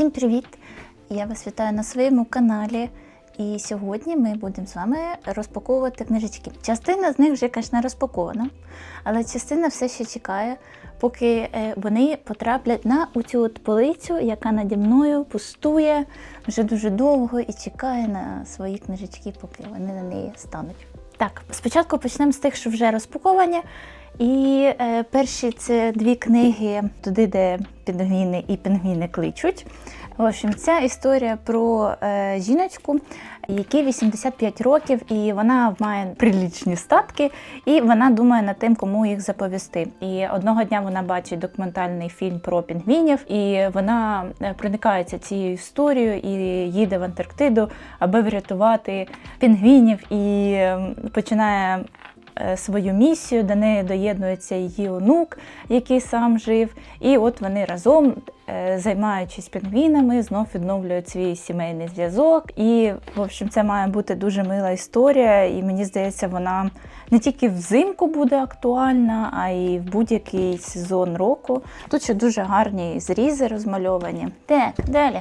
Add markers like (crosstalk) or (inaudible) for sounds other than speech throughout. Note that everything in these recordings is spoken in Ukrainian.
Всім привіт! Я вас вітаю на своєму каналі. І сьогодні ми будемо з вами розпаковувати книжечки. Частина з них вже, звісно, розпакована, але частина все ще чекає, поки е, вони потраплять на цю полицю, яка наді мною пустує вже дуже довго і чекає на свої книжечки, поки вони на неї стануть. Так, спочатку почнемо з тих, що вже розпаковані. І е, перші це дві книги туди, де пінгвіни і пінгвіни кличуть. В общем, ця історія про е, жіночку, якій 85 років, і вона має прилічні статки, і вона думає над тим, кому їх заповісти. І одного дня вона бачить документальний фільм про пінгвінів, і вона е, проникається цією історією і їде в Антарктиду, аби врятувати пінгвінів, і починає свою місію. До неї доєднується її онук, який сам жив. І от вони разом, е, займаючись пінгвінами, знов відновлюють свій сімейний зв'язок. І, в общем, це має бути дуже мила історія. І мені здається, вона не тільки взимку буде актуальна, а й в будь-який сезон року. Тут ще дуже гарні зрізи розмальовані. Так, далі.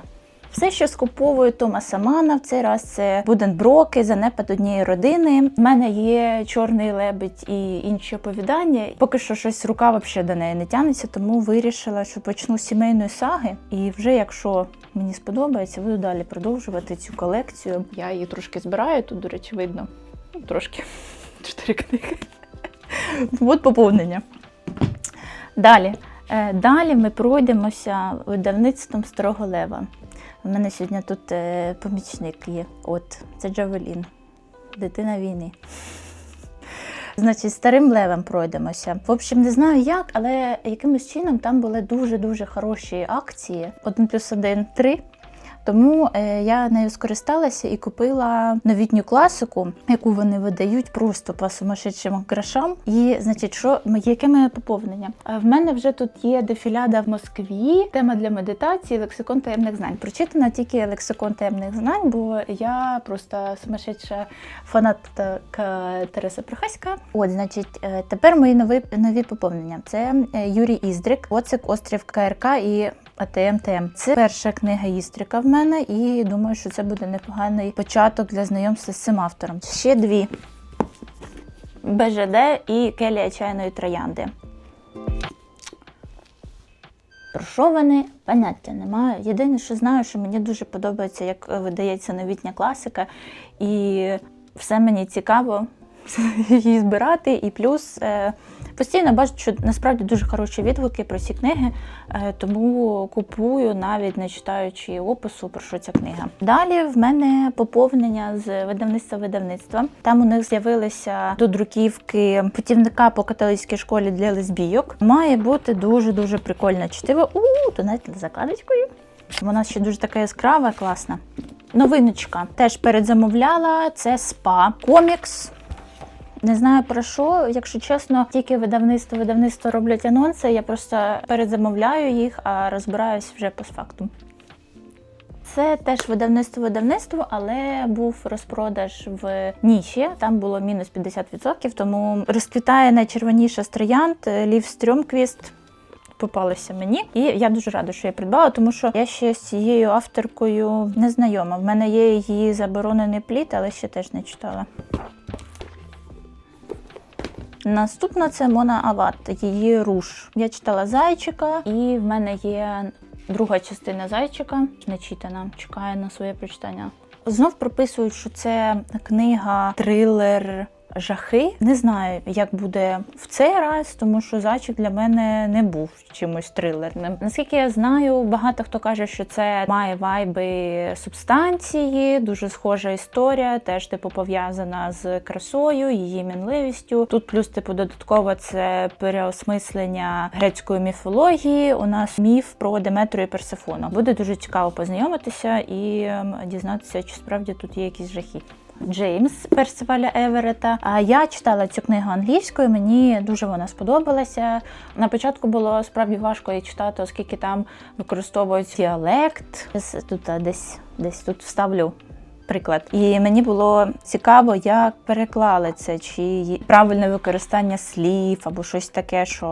Все, що скуповую Томаса Мана, в цей раз це Буденброки, занепад однієї родини. У мене є чорний лебедь і інші оповідання. Поки що щось рука взагалі до неї не тягнеться, тому вирішила, що почну з сімейної саги. І вже якщо мені сподобається, буду далі продовжувати цю колекцію. Я її трошки збираю. Тут, до речі, видно ну, трошки (laughs) чотири книги. От поповнення. Далі. Е, Далі ми пройдемося видавництвом Старого Лева. У мене сьогодні тут е, помічник є. От, це Джавелін, дитина війни. Значить, старим левом пройдемося. В общем, не знаю як, але якимось чином там були дуже-дуже хороші акції. Один плюс 1 – 3. Тому е, я нею скористалася і купила новітню класику, яку вони видають просто по сумасшедшим грошам. І значить, що яке моє поповнення? Е, В мене вже тут є дефіляда в Москві, тема для медитації, лексикон таємних знань. Прочитана тільки лексикон таємних знань, бо я просто сумасшедша фанатка Тереса Прохаська. От, значить, е, тепер мої нові нові поповнення. Це Юрій Іздрик, Оцик, Острів КРК і АТМ ТМ. Це перша книга Істрика в мене, і думаю, що це буде непоганий початок для знайомства з цим автором. Ще дві. БЖД і Келія чайної троянди. Про що вони? Поняття немає. Єдине, що знаю, що мені дуже подобається, як видається новітня класика, і все мені цікаво (laughs) її збирати. І плюс е, постійно бачу, що насправді дуже хороші відгуки про ці книги, е, тому купую, навіть не читаючи опису, про що ця книга. Далі в мене поповнення з видавництва видавництва. Там у них з'явилися до друківки путівника по католицькій школі для лесбійок. Має бути дуже дуже прикольне чтиво. У, то навіть закладочкою. Вона ще дуже така яскрава, класна. Новиночка теж передзамовляла. Це спа комікс. Не знаю про що, якщо чесно, тільки видавництво видавництво роблять анонси. Я просто передзамовляю їх, а розбираюсь вже постфактум. Це теж видавництво видавництво, але був розпродаж в ніші. Там було мінус 50%, тому розквітає найчервоніша з троянд Лів Стрьомквіст. Попалося мені, і я дуже рада, що я придбала, тому що я ще з цією авторкою не знайома. В мене є її заборонений плід, але ще теж не читала. Наступна це Мона Ават, її руш. Я читала зайчика, і в мене є друга частина зайчика, не читана, чекає на своє прочитання. Знов прописують, що це книга, трилер. Жахи не знаю, як буде в цей раз, тому що зайчик для мене не був чимось трилерним. Наскільки я знаю, багато хто каже, що це має вайби субстанції, дуже схожа історія, теж типу пов'язана з красою, її мінливістю. Тут плюс, типу, додатково це переосмислення грецької міфології. У нас міф про Деметру і Персефону. Буде дуже цікаво познайомитися і ем, дізнатися, чи справді тут є якісь жахи. Джеймс Персиваля Еверета. А я читала цю книгу англійською. Мені дуже вона сподобалася. На початку було справді важко її читати, оскільки там використовують діалект. Тут десь десь тут вставлю. Приклад, і мені було цікаво, як переклали це, чи правильне використання слів або щось таке, що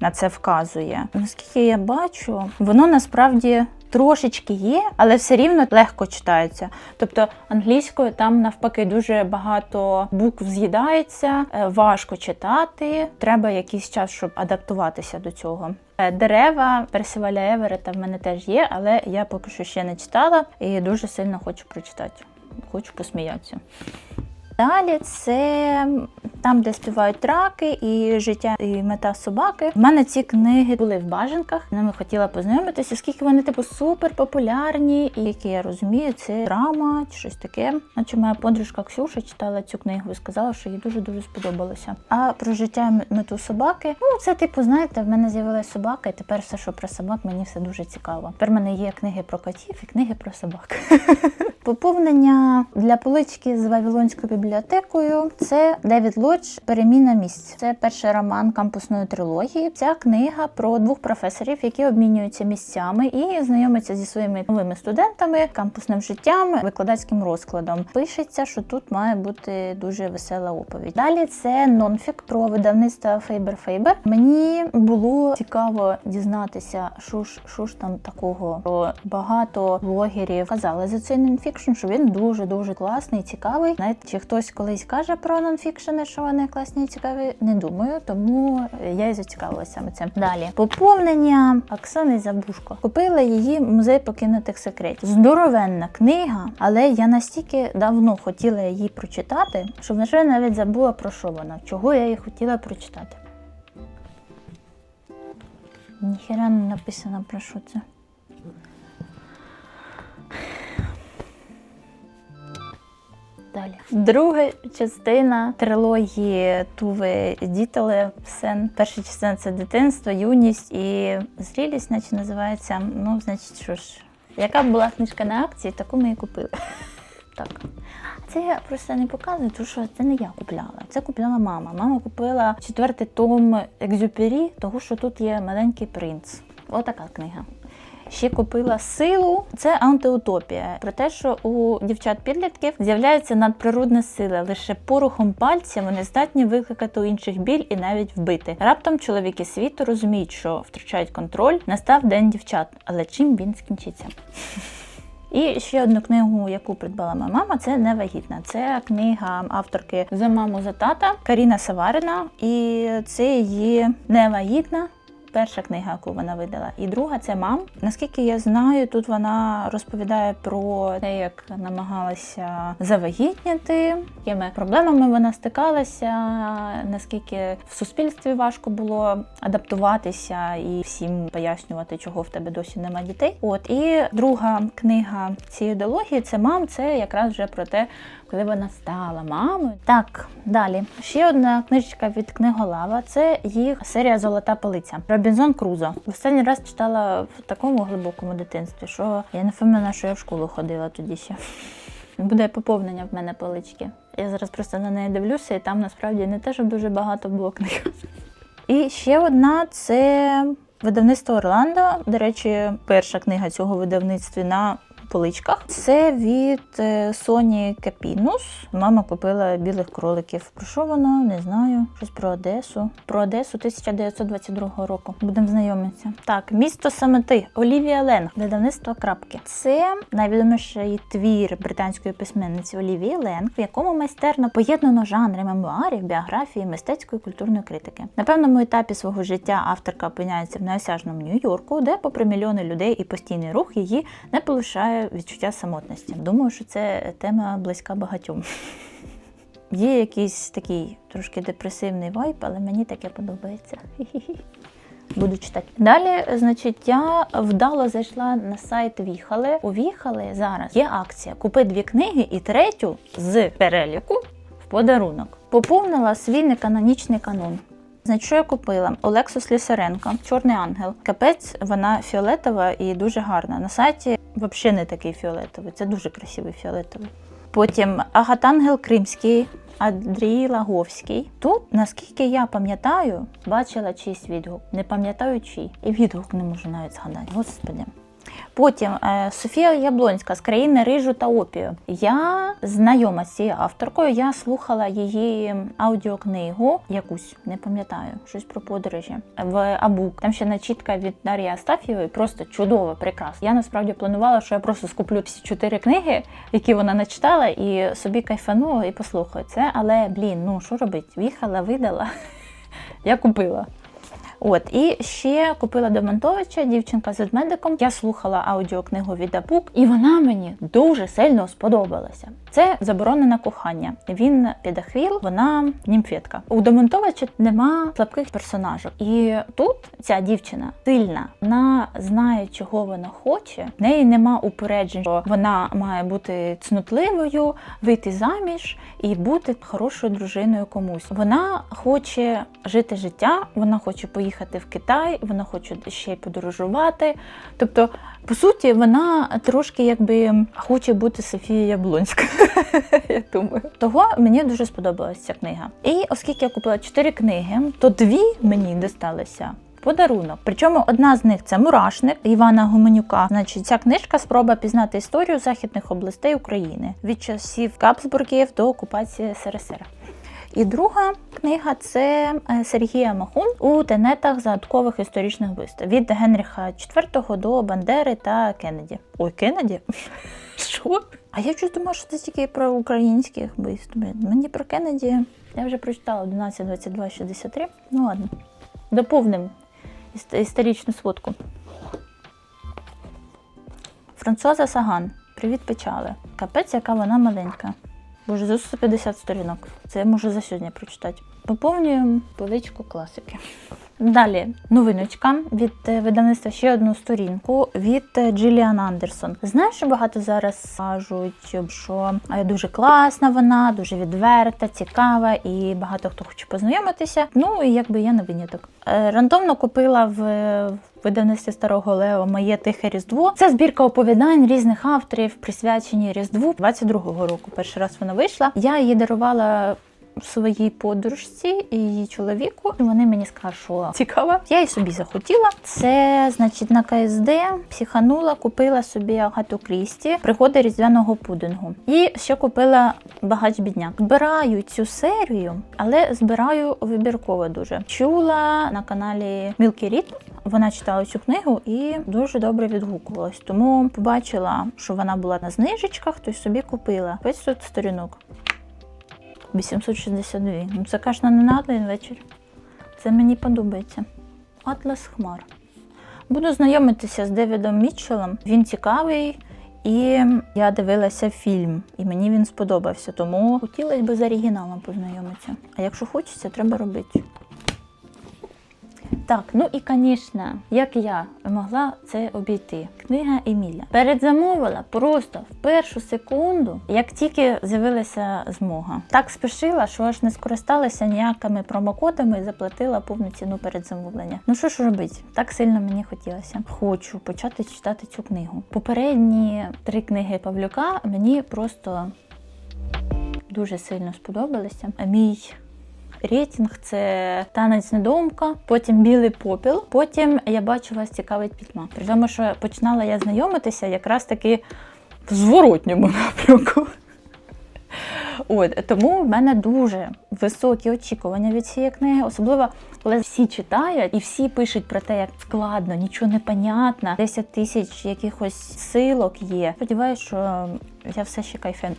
на це вказує. Наскільки я бачу, воно насправді трошечки є, але все рівно легко читається. Тобто англійською там навпаки дуже багато букв з'їдається, е, важко читати. Треба якийсь час, щоб адаптуватися до цього. Е, Дерева Персиваля Еверета в мене теж є, але я поки що ще не читала і дуже сильно хочу прочитати. Хочу посміятися. Далі це там, де співають траки, і життя і мета собаки. В мене ці книги були в бажанках. Ними хотіла познайомитися, оскільки вони типу супер популярні, і які я розумію, це драма чи щось таке. Наче моя подружка Ксюша читала цю книгу і сказала, що їй дуже дуже сподобалося. А про життя мету собаки, ну це типу, знаєте, в мене з'явилася собака, і тепер все, що про собак, мені все дуже цікаво. Тепер в мене є книги про котів і книги про собак. (laughs) Поповнення для полички з Вавилонською бібліотекою це Девід Лодж Переміна місць. Це перший роман кампусної трилогії. Ця книга про двох професорів, які обмінюються місцями і знайомляться зі своїми новими студентами, кампусним життям, викладацьким розкладом. Пишеться, що тут має бути дуже весела оповідь. Далі це нонфік про видавництво Фейбер Фейбер. Мені було цікаво дізнатися, що ж, що ж там такого. Про багато блогерів казали за цей нонфікшн, що він дуже дуже класний, цікавий. Знаєте, чи хтось колись каже про нонфікшени, що вони класні і цікаві? Не думаю, тому я і зацікавилася саме цим. Далі поповнення Оксани Забушко. Купила її музей покинутих секретів. Здоровенна книга, але я настільки давно хотіла її прочитати, що вже навіть забула про що вона, чого я її хотіла прочитати. Ніхіра не написано про що це. Далі. Друга частина трилогії Туви Дітеле Сен. Перша частина це дитинство, юність і зрілість, наче називається. Ну, значить, що ж, яка була книжка на акції, таку ми і купили. (laughs) Так. Це я просто не показую, тому що це не я купляла. Це купляла мама. Мама купила четвертий том Екзюпері, того що тут є маленький принц. Отака книга. Ще купила силу. Це антиутопія. Про те, що у дівчат-підлітків з'являється надприродна сила. Лише порухом пальця вони здатні викликати у інших біль і навіть вбити. Раптом чоловіки світу розуміють, що втрачають контроль. Настав день дівчат, але чим він скінчиться? (laughs) І ще одну книгу, яку придбала моя мама, це невагітна. Це книга авторки за маму за тата Каріна Саварина. І це її невагітна. Перша книга, яку вона видала, і друга це мам. Наскільки я знаю, тут вона розповідає про те, як намагалася завагітніти, якими проблемами вона стикалася, наскільки в суспільстві важко було адаптуватися і всім пояснювати, чого в тебе досі немає дітей. От і друга книга цієї ідеології це мам. Це якраз вже про те, коли вона стала мамою. Так, далі. Ще одна книжечка від книголава. Це їх серія Золота полиця. Робінзон Крузо. Останній раз читала в такому глибокому дитинстві, що я не впевнена, що я в школу ходила тоді ще. Буде поповнення в мене полички. Я зараз просто на неї дивлюся, і там насправді не те, щоб дуже багато було книг. І ще одна це видавництво Орландо. До речі, перша книга цього видавництва на поличках. Це від е, Соні Капінус. Мама купила білих кроликів. Про що воно? Не знаю. Щось про Одесу. Про Одесу 1922 року. Будемо знайомитися. Так, місто самоти Олівія Ленг, видавництво крапки. Це найвідоміший твір британської письменниці Олівії Ленг, в якому майстерно поєднано жанри мемуарів, біографії, мистецької культурної критики. На певному етапі свого життя авторка опиняється в неосяжному Нью-Йорку, де, попри мільйони людей і постійний рух, її не полишає відчуття самотності. Думаю, що це тема близька багатьом. Є якийсь такий трошки депресивний вайб, але мені таке подобається. (laughs) Буду читати. Далі, значить, я вдало зайшла на сайт Віхали. У Віхали зараз є акція. Купи дві книги і третю з переліку в подарунок. Поповнила свій неканонічний канон. Значить, що я купила? Олексус Лісаренко, Чорний ангел. Капець, вона фіолетова і дуже гарна. На сайті взагалі не такий фіолетовий, це дуже красивий фіолетовий. Потім Агатангел Кримський, Андрій Лаговський. Тут, наскільки я пам'ятаю, бачила чийсь відгук. Не пам'ятаю чий. І відгук не можу навіть згадати. Господи. Потім е, Софія Яблонська з країни рижу та опію. Я знайома з цією авторкою. Я слухала її аудіокнигу, якусь не пам'ятаю, щось про подорожі в Абук. Там ще начітка від Дар'ї Астафєвої, просто чудово, прекрасно. Я насправді планувала, що я просто скуплю всі чотири книги, які вона начитала, і собі кайфану і послухаю це. Але блін, ну що робити? В'їхала, видала. (laughs) Я купила. От, і ще купила до Монтовича дівчинка з ведмедиком. Я слухала аудіокнигу від Абук, і вона мені дуже сильно сподобалася. Це заборонене кохання. Він педахвіл, вона німфетка. У Домонтовича нема слабких персонажів. І тут ця дівчина сильна, вона знає, чого вона хоче. В неї нема упереджень, що вона має бути цнутливою, вийти заміж і бути хорошою дружиною комусь. Вона хоче жити життя, вона хоче поїхати в Китай, вона хоче ще й подорожувати. Тобто, по суті, вона трошки якби хоче бути Софією Яблонською. (laughs) Я думаю. Того мені дуже сподобалася ця книга. І оскільки я купила чотири книги, то дві мені досталися. в Подарунок. Причому одна з них це мурашник Івана Гуменюка. Значить, ця книжка спроба пізнати історію західних областей України від часів Кабсбургів до окупації СРСР. І друга книга це е, Сергія Махун у тенетах загадкових історичних вбивств від Генріха IV до Бандери та Кеннеді. Ой, Кеннеді? (laughs) Що? А я щось думала, що це тільки про українських вбивств. Мені про Кеннеді я вже прочитала 11, 22, 63. Ну ладно. Доповним історичну сводку. Франсуаза Саган. Привіт, печали. Капець, яка вона маленька. Боже, за 150 сторінок. Це я можу за сьогодні прочитати. Поповнюємо поличку класики. Далі новиночка від е, видавництва ще одну сторінку від е, Джиліан Андерсон. Знаєш, що багато зараз кажуть, що е, дуже класна вона, дуже відверта, цікава, і багато хто хоче познайомитися. Ну і якби я не виняток. Е, Рандомно купила в видавництві старого Лео Моє тихе Різдво. Це збірка оповідань різних авторів, присвячені Різдву 22-го року. Перший раз вона вийшла. Я її дарувала своїй подружці і її чоловіку. І вони мені сказали, що цікаво. Я і собі захотіла. Це, значить, на КСД психанула, купила собі Агату Крісті, пригоди різдвяного пудингу. І ще купила багач бідняк. Збираю цю серію, але збираю вибірково дуже. Чула на каналі Мілкі Рід. Вона читала цю книгу і дуже добре відгукувалась. Тому побачила, що вона була на знижечках, то й собі купила. 500 сторінок. 862. Ну це звісно, не на один вечір. Це мені подобається. Атлас Хмар. Буду знайомитися з Девідом Мітчеллом. Він цікавий. І я дивилася фільм, і мені він сподобався, тому хотілося б з оригіналом познайомитися. А якщо хочеться, треба робити. Так, ну і звісно, як я могла це обійти? Книга Еміля. Передзамовила просто в першу секунду, як тільки з'явилася змога. Так спішила, що аж не скористалася ніякими промокодами і заплатила повну ціну передзамовлення. Ну що ж робити? Так сильно мені хотілося. Хочу почати читати цю книгу. Попередні три книги Павлюка мені просто дуже сильно сподобалися. Мій Рейтинг це танець недоумка, потім білий попіл. Потім я бачу вас цікавить пітьма. При тому, що починала я знайомитися якраз таки в зворотньому (laughs) напрямку. От тому в мене дуже високі очікування від цієї книги, особливо коли всі читають і всі пишуть про те, як складно, нічого не понятно, 10 тисяч якихось силок є. Сподіваюсь, що я все ще кайфану.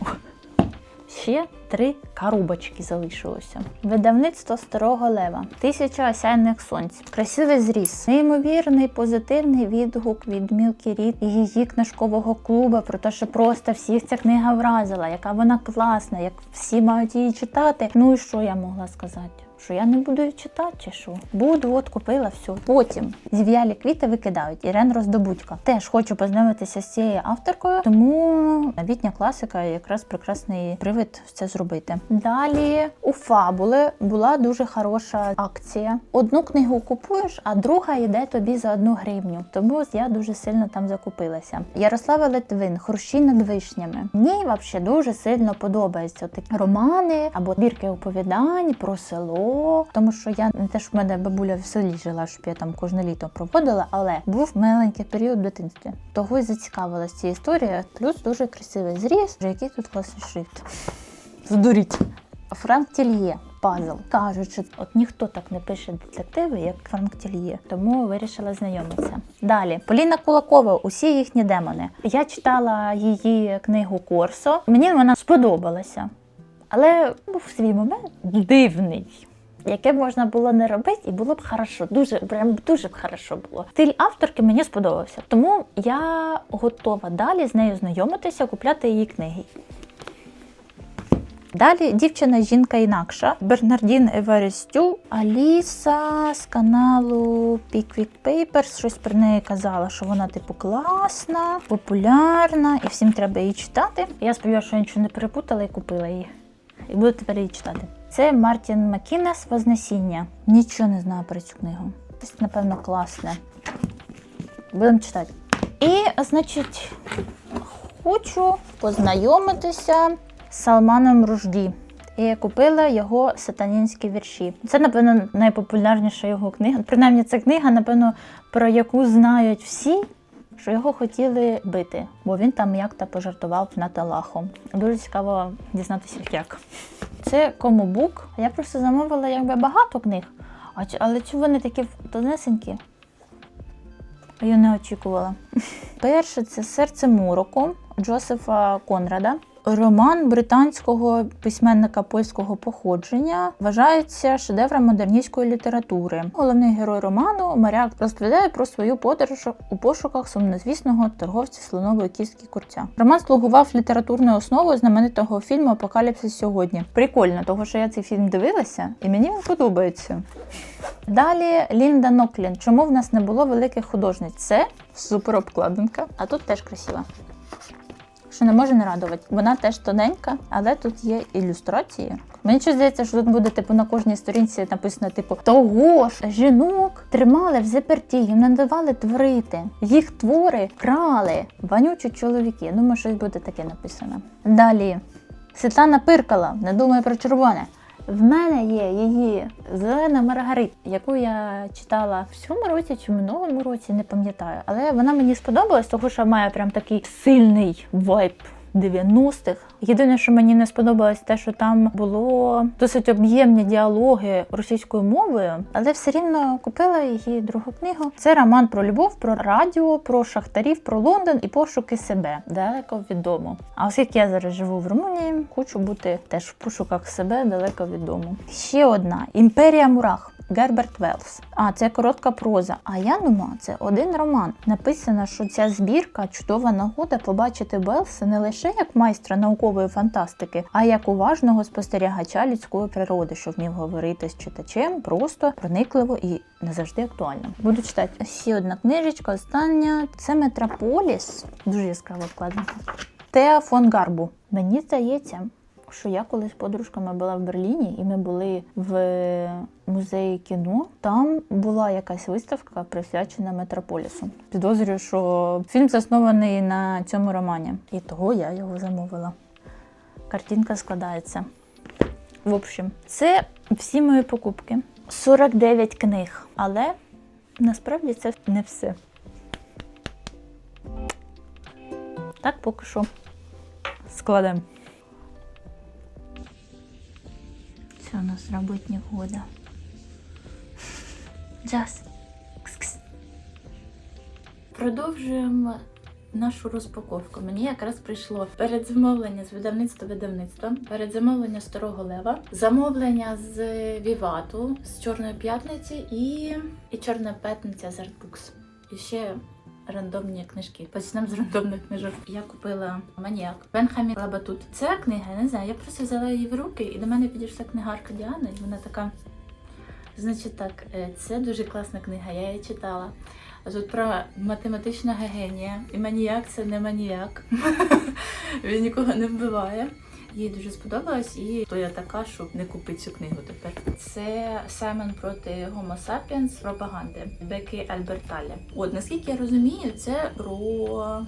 Ще три коробочки залишилося. Видавництво старого лева. Тисяча осяйних сонць. Красивий зріз. Неймовірний позитивний відгук від Мілкі Рід і її книжкового клубу про те, що просто всіх ця книга вразила, яка вона класна, як всі мають її читати. Ну і що я могла сказати? Що я не буду читати, чи що? Буду, от купила все. Потім зів'ялі квіти викидають. Ірен Роздобудько. Теж хочу познайомитися з цією авторкою, тому новітня класика якраз прекрасний привид це зробити. Далі у фабули була дуже хороша акція. Одну книгу купуєш, а друга йде тобі за одну гривню. Тому я дуже сильно там закупилася. Ярослава Литвин, Хрущі над вишнями. Мені взагалі дуже сильно подобаються такі романи або збірки оповідань про село. Тому що я не те, що в мене бабуля в селі жила, щоб я там кожне літо проводила, але був маленький період в дитинстві. Того й зацікавилась ця історія. Плюс дуже красивий зріз. Який тут класний шрифт. Здуріть. Франк Тільє. Пазл. Кажуть, що от ніхто так не пише детективи, як Франк Тільє, тому вирішила знайомитися. Далі Поліна Кулакова, усі їхні демони. Я читала її книгу Корсо. Мені вона сподобалася, але був свій момент дивний. Яке можна було не робити, і було б хорошо, дуже прям дуже б хорошо було. Стиль авторки мені сподобався, тому я готова далі з нею знайомитися, купляти її книги. Далі дівчина жінка інакша. Бернардін Еварістю, Аліса з каналу Pickwick Papers. Щось про неї казала, що вона типу класна, популярна, і всім треба її читати. Я сподіваюся, що я нічого не перепутала і купила її. І буду тепер її читати. Це Мартін Макінес Вознесіння. Нічого не знаю про цю книгу. Це, напевно, класне. Будемо читати. І, значить, хочу познайомитися з Салманом Ружді. І я купила його сатанінські вірші. Це, напевно, найпопулярніша його книга. Принаймні, це книга, напевно, про яку знають всі, що його хотіли бити, бо він там як-то пожартував над Аллахом. Дуже цікаво дізнатися, як. Це комобук. Я просто замовила якби багато книг, але чому вони такі тонесенькі? Я не очікувала. (laughs) Перше це серце мороку Джосефа Конрада. Роман британського письменника польського походження вважається шедевром модерністської літератури. Головний герой роману моряк розповідає про свою подорож у пошуках сумнозвісного торговця слонової кістки курця. Роман слугував літературною основою знаменитого фільму Апокаліпсис сьогодні. Прикольно, того що я цей фільм дивилася, і мені він подобається. Далі Лінда Ноклін. Чому в нас не було великих художниць? Це супер обкладинка, а тут теж красиво. Що не може не радувати. Вона теж тоненька, але тут є ілюстрації. Мені щось здається, що тут буде типу на кожній сторінці написано: типу, того ж жінок тримали в заперті, їм не давали творити. Їх твори крали вонючі чоловіки. Думаю, щось буде таке написано. Далі Світлана Пиркала, не думай про червоне. В мене є її зелена Маргарита, яку я читала в цьому році чи в минулому році, не пам'ятаю. Але вона мені сподобалась, тому що має прям такий сильний вайб 90-х. Єдине, що мені не сподобалось, те, що там було досить об'ємні діалоги російською мовою, але все рівно купила її другу книгу. Це роман про любов, про радіо, про шахтарів, про Лондон і пошуки себе далеко від дому. А оскільки я зараз живу в Румунії, хочу бути теж в пошуках себе далеко від дому. Ще одна імперія мурах. Герберт Велс. А це коротка проза. А я думала, це один роман. Написано, що ця збірка чудова нагода побачити Велса не лише як майстра наукової фантастики, а як уважного спостерігача людської природи, що вмів говорити з читачем просто проникливо і не завжди актуально. Буду читати ще одна книжечка. Остання це Метрополіс. Дуже яскрава вкладинка. Теа фон Гарбу. Мені здається, що я колись з подружками була в Берліні, і ми були в музеї кіно. Там була якась виставка присвячена Метрополісу. Підозрюю, що фільм заснований на цьому романі, і того я його замовила. Картинка складається. В общем, це всі мої покупки. 49 книг, але насправді це не все. Так, поки що складемо. Це у нас работник года. Джаз. Кс-кс. Продовжуємо нашу розпаковку. Мені якраз прийшло передзамовлення з видавництва видавництва, передзамовлення старого лева, замовлення з Вівату, з Чорної п'ятниці і, і Чорна п'ятниця з Artbooks. І ще рандомні книжки. Почнемо з рандомних книжок. Я купила маніяк Бенхамін Лабатут. Це книга, я не знаю. Я просто взяла її в руки, і до мене підійшла книгарка Діана, і вона така. Значить так, е, це дуже класна книга, я її читала. Тут про математичного генія. І маніяк це не маніяк. (laughs) Він нікого не вбиває. Їй дуже сподобалось, і то я така, щоб не купити цю книгу тепер. Це Саймон проти Homo sapiens пропаганди Беки Альберталі. От наскільки я розумію, це про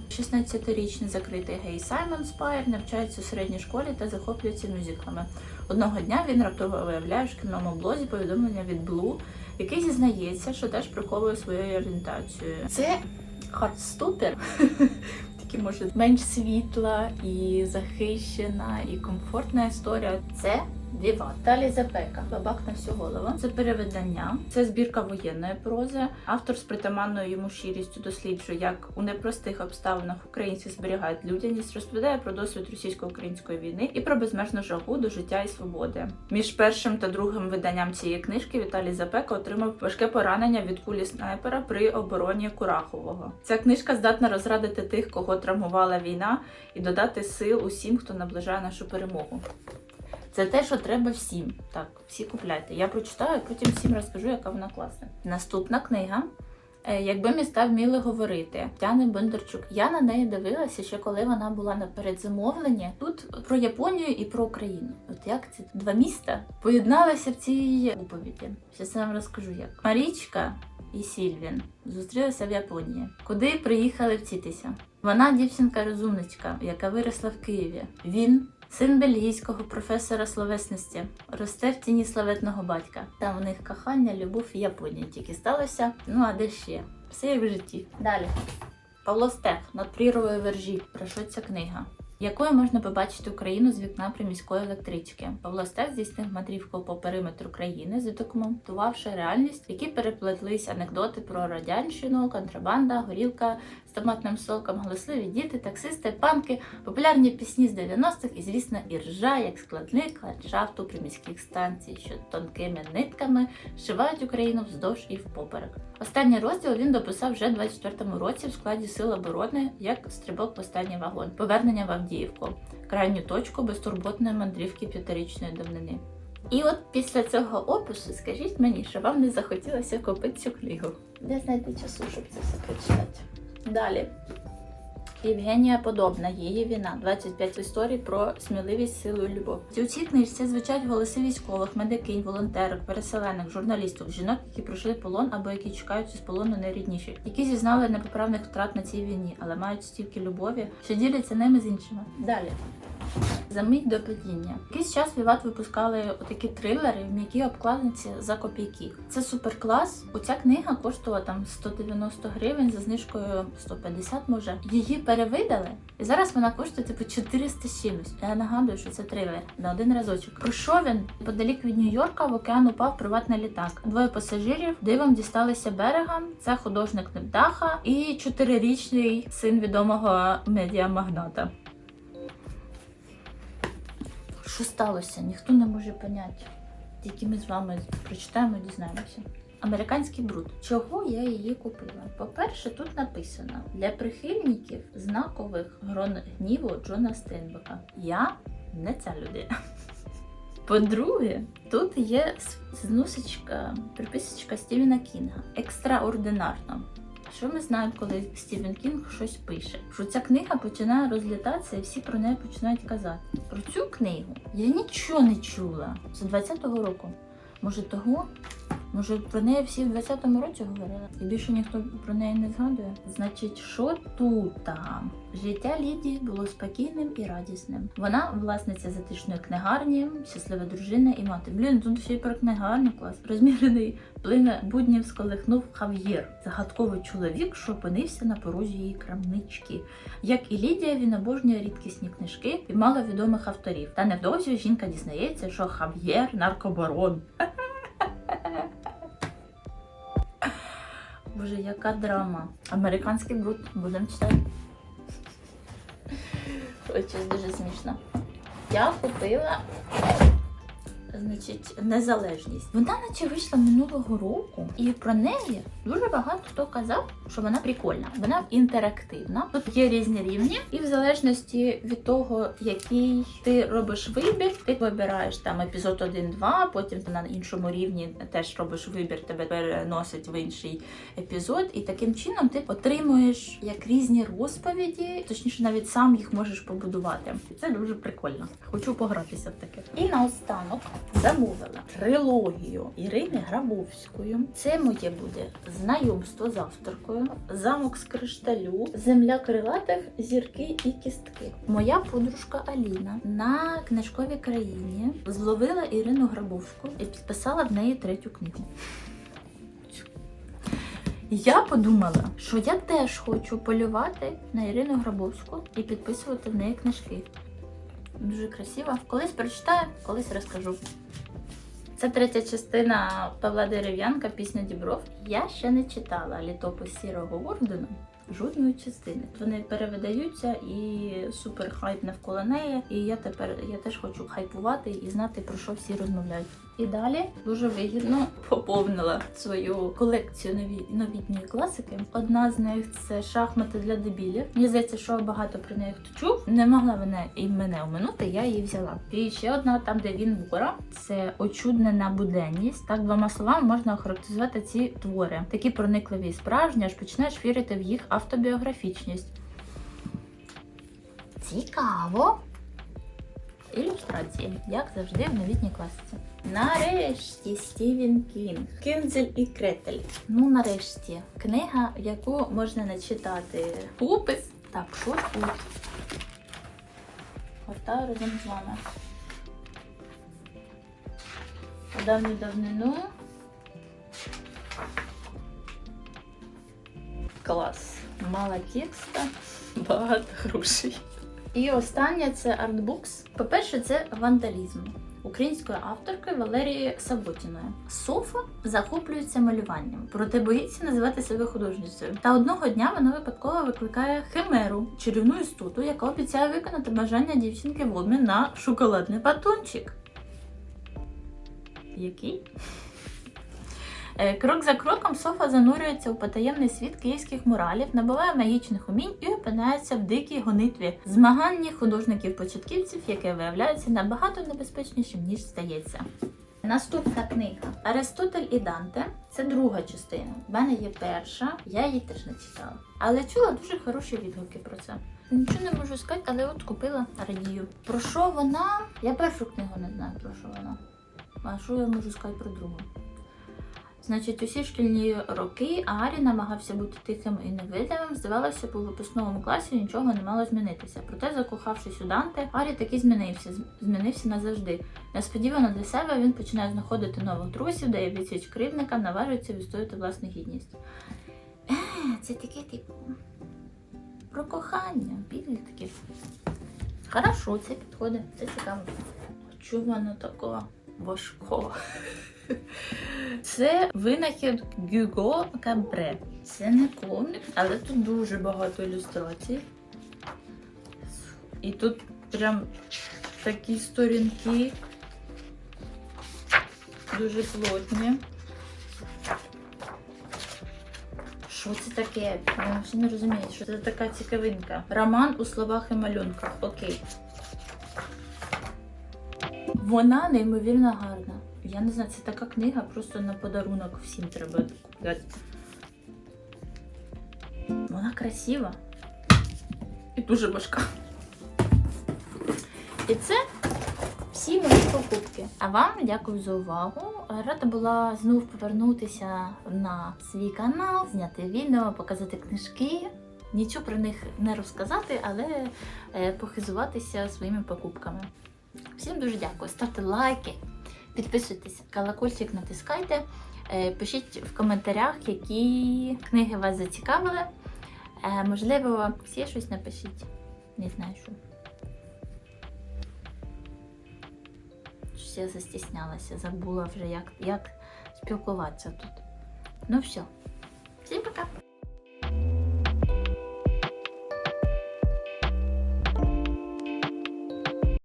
16-річний закритий гей Саймон Спайр навчається у середній школі та захоплюється мюзиклами. Одного дня він раптово виявляє в шкільному блозі повідомлення від Блу, який зізнається, що теж приховує свою орієнтацію. Це хардступер. Такі може менш світла і захищена, і комфортна історія. Це Віват. Далі Запека. Бабак на всю голову. Це перевидання. Це збірка воєнної прози. Автор з притаманною йому щирістю досліджує, як у непростих обставинах українці зберігають людяність, розповідає про досвід російсько-української війни і про безмежну жагу до життя і свободи. Між першим та другим виданням цієї книжки Віталій Запека отримав важке поранення від кулі снайпера при обороні Курахового. Ця книжка здатна розрадити тих, кого травмувала війна, і додати сил усім, хто наближає нашу перемогу. Це те, що треба всім. Так, всі купляйте. Я прочитаю, потім всім розкажу, яка вона класна. Наступна книга. Е, Якби міста вміли говорити, Тяни Бондарчук. Я на неї дивилася ще коли вона була на передзамовленні. Тут про Японію і про Україну. От як ці два міста поєдналися в цій оповіді. Зараз я вам розкажу як. Марічка і Сільвін зустрілися в Японії, куди приїхали вчитися. Вона дівчинка-розумничка, яка виросла в Києві. Він Син бельгійського професора словесності росте в тіні славетного батька. Там у них кохання, любов в Японії тільки сталося. Ну а де ще? Все як в житті. Далі. Павло Стех над прірвою вержі. Про що ця книга? Якою можна побачити Україну з вікна приміської електрички? Павло Стех здійснив мандрівку по периметру країни, задокументувавши реальність, в якій переплетлись анекдоти про радянщину, контрабанда, горілка томатним соком, галасливі діти, таксисти, панки, популярні пісні з 90-х і, звісно, іржа як складник ландшафту приміських станцій, що тонкими нитками зшивають Україну вздовж і впоперек. Останній розділ він дописав вже в 24-му році в складі Сил оборони як стрибок в останній вагон, повернення в Авдіївку, крайню точку безтурботної мандрівки п'ятирічної давнини. І от після цього опису скажіть мені, що вам не захотілося купити цю книгу. Де знайти часу, щоб це все прочитати? Далі. Євгенія Подобна, її війна, 25 історій про сміливість, силу і любов. У цій книжці звучать голоси військових, медикинь, волонтерок, переселених, журналістів, жінок, які пройшли полон або які чекають із полону найрідніші, які зізнали непоправних втрат на цій війні, але мають стільки любові, що діляться ними з іншими. Далі. За мить до падіння. Якийсь час Віват випускали такі трилери в м'якій обкладинці за копійки. Це суперклас. Оця книга коштувала там 190 гривень за знижкою 150 може. Її перевидали, і зараз вона коштує типу 400 з чимось. Я нагадую, що це трилер на один разочок. Про що він? Подалік від Нью-Йорка в океан упав приватний літак. Двоє пасажирів дивом дісталися берега. Це художник Невдаха і чотирирічний син відомого медіамагната. Що сталося? Ніхто не може поняти. Тільки ми з вами прочитаємо і дізнаємося. Американський бруд. Чого я її купила? По-перше, тут написано для прихильників знакових грон гніву Джона Стенбека. Я не ця людина. По-друге, тут є знусочка, приписочка Стівена Кінга. Екстраординарно. Що ми знаємо, коли Стівен Кінг щось пише? Що ця книга починає розлітатися і всі про неї починають казати. Про цю книгу я нічого не чула з 20-го року. Може того? Може про неї всі в 20-му році говорили? І більше ніхто про неї не згадує. Значить, що тут там? Життя Лідії було спокійним і радісним. Вона власниця затишної книгарні, щаслива дружина і мати. Блін, тут ще й про книгарню клас. Розмірений плине буднів сколихнув Хав'єр, загадковий чоловік, що опинився на порозі її крамнички. Як і Лідія, він обожнює рідкісні книжки і мало відомих авторів. Та невдовзі жінка дізнається, що Хав'єр наркобарон. (laughs) Боже, яка драма. Американський бруд. Будемо читати. Щось дуже смішно. Я купила значить, незалежність. Вона наче вийшла минулого року, і про неї дуже багато хто казав, що вона прикольна. Вона інтерактивна. Тут є різні рівні, і в залежності від того, який ти робиш вибір, ти вибираєш там епізод 1-2, потім ти на іншому рівні теж робиш вибір, тебе переносить в інший епізод, і таким чином ти отримуєш як різні розповіді, точніше, навіть сам їх можеш побудувати. Це дуже прикольно. Хочу погратися в таке. І наостанок замовила трилогію Ірини Грабовської. Це моє буде знайомство з авторкою, замок з кришталю, земля крилатих, зірки і кістки. Моя подружка Аліна на книжковій країні зловила Ірину Грабовську і підписала в неї третю книгу. Я подумала, що я теж хочу полювати на Ірину Грабовську і підписувати в неї книжки. Дуже красиво. Колись прочитаю, колись розкажу. Це третя частина Павла Дерев'янка, пісня Дібров. Я ще не читала літопис сірого ордену. Жодної частини. Вони перевидаються і супер хайп навколо неї. І я тепер я теж хочу хайпувати і знати про що всі розмовляють. І далі дуже вигідно поповнила свою колекцію нові, новітньої класики. Одна з них це шахмати для дебілів. Мені здається, що багато про неї хто чув. Не могла мене і мене оминути, я її взяла. І ще одна там, де він вора, це очуднена буденність. Так двома словами можна охарактеризувати ці твори. Такі проникливі і справжні, аж починаєш вірити в їх автобіографічність. Цікаво. Ілюстрації, як завжди, в новітній класиці. Нарешті Стівен Кінг. Кінзель і Кретель. Ну, нарешті, книга, яку можна начитати опис. Так, що тут? Гортаю разом з вами. У давню давнину. Клас. Мало текста, багато грошей. І останнє це артбукс. По-перше, це вандалізм української авторки Валерії Саботіної. Софа захоплюється малюванням, проте боїться називати себе художницею. Та одного дня вона випадково викликає химеру, чарівну істоту, яка обіцяє виконати бажання дівчинки в обмін на шоколадний батончик. Який? Е, Крок за кроком Софа занурюється у потаємний світ київських муралів, набуває магічних умінь і опинається в дикій гонитві змаганні художників-початківців, яке виявляється набагато небезпечнішим, ніж здається. Наступна книга Аристотель і Данте. Це друга частина. У мене є перша, я її теж не читала. Але чула дуже хороші відгуки про це. Нічого не можу сказати, але от купила радію. Про що вона? Я першу книгу не знаю, про що вона. А що я можу сказати про другу? Значить, усі шкільні роки Арі намагався бути тихим і невидимим. Здавалося, по випускному класі нічого не мало змінитися. Проте, закохавшись у Данте, Арі таки змінився, змінився назавжди. Несподівано для себе він починає знаходити нових друзів, дає відсіч кривдникам, наважується відстояти власну гідність. Е, це таке типу про кохання, підлітків. Хорошо, це підходить, це цікаво. Чому воно такого важкого? (laughs) Це винахід Гюго Кабре. Це не комік, але тут дуже багато ілюстрацій. І тут прям такі сторінки. Дуже плотні. Що це таке? Я взагалі не розумію, що це така цікавинка. Роман у словах і малюнках. Окей. Вона неймовірно гарна. Я не знаю, це така книга, просто на подарунок всім треба купляти. Вона красива і дуже важка. І це всі мої покупки. А вам дякую за увагу. Рада була знов повернутися на свій канал, зняти відео, показати книжки. Нічого про них не розказати, але е, похизуватися своїми покупками. Всім дуже дякую. Ставте лайки, підписуйтесь, колокольчик натискайте. Е, Пишіть в коментарях, які книги вас зацікавили. Е, Можливо, всі щось напишіть. Не знаю що. Щось я застіснялася, забула вже, як, як спілкуватися тут. Ну все. Всім пока!